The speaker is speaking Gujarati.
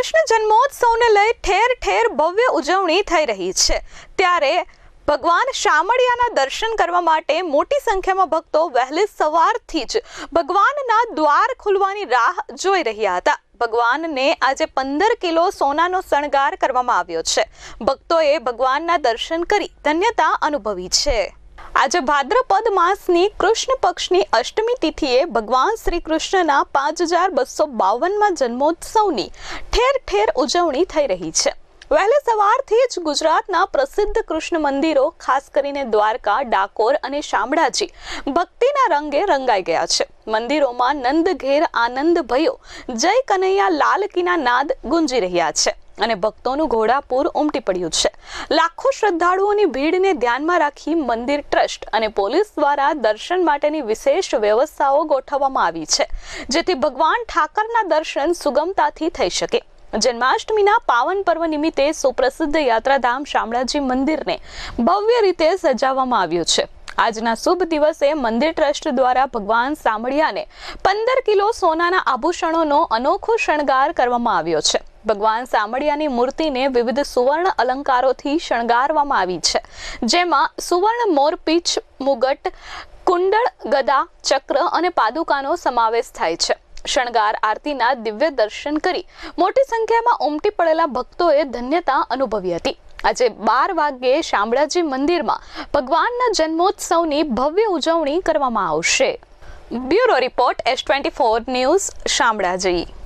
કૃષ્ણ જન્મોત્સવને લઈ ઠેર ઠેર ભવ્ય ઉજવણી થઈ રહી છે. ત્યારે ભગવાન શામળિયાના દર્શન કરવા માટે મોટી સંખ્યામાં ભક્તો વહેલી સવારથી જ ભગવાનના દ્વાર ખુલવાની રાહ જોઈ રહ્યા હતા. ભગવાનને આજે પંદર કિલો સોનાનો શણગાર કરવામાં આવ્યો છે. ભક્તોએ ભગવાનના દર્શન કરી ધન્યતા અનુભવી છે. આજે ભાદ્રપદ માસની કૃષ્ણ પક્ષની અષ્ટમી તિથિએ ભગવાન શ્રી કૃષ્ણના પાંચ હજાર બસો બાવનમાં જન્મોત્સવની ઠેર ઠેર ઉજવણી થઈ રહી છે. વહેલી સવારથી જ ગુજરાતના પ્રસિદ્ધ કૃષ્ણ મંદિરો, ખાસ કરીને દ્વારકા, ડાકોર અને શામળાજી, ભક્તિના રંગે રંગાઈ ગયા છે. મંદિરોમાં નંદઘેર આનંદ ભયો, જય કનૈયા લાલ કીના નાદ ગુંજી રહ્યા છે. અને ભક્તોનું ઘોડાપૂર ઉમટી પડ્યું છે. લાખો શ્રદ્ધાળુઓની ભીડને ધ્યાનમાં રાખી મંદિર ટ્રસ્ટ અને પોલીસ દ્વારા દર્શન માટેની વિશેષ વ્યવસ્થાઓ ગોઠવવામાં આવી છે, જેથી ભગવાન ઠાકરના દર્શન સુગમતાથી થઈ શકે. જન્માષ્ટમીના પાવન પર્વ નિમિત્તે સુપ્રસિદ્ધ યાત્રાધામ શામળાજી મંદિરને ભવ્ય રીતે સજાવવામાં આવ્યું છે. આજના શુભ દિવસે મંદિર ટ્રસ્ટ દ્વારા ભગવાન સામળિયાને પંદર કિલો સોનાના આભૂષણોનો અનોખો શણગાર કરવામાં આવ્યો છે. ભગવાન સામળિયાની મૂર્તિને વિવિધ સુવર્ણ અલંકારોથી શણગારવામાં આવી છે. જેમાં સુવર્ણ મોરપીચ મુગટ, કુંડળ, ગદા, ચક્ર અને પાદુકાનો સમાવેશ થાય છે. શણગાર આરતીના દિવ્ય દર્શન કરી મોટી સંખ્યામાં ઉમટી પડેલા ભક્તોએ ધન્યતા અનુભવી હતી. આજે બાર વાગ્યે શામળાજી મંદિરમાં ભગવાનના જન્મોત્સવની ભવ્ય ઉજવણી કરવામાં આવશે. Bureau report S twenty four news, Shamlaji.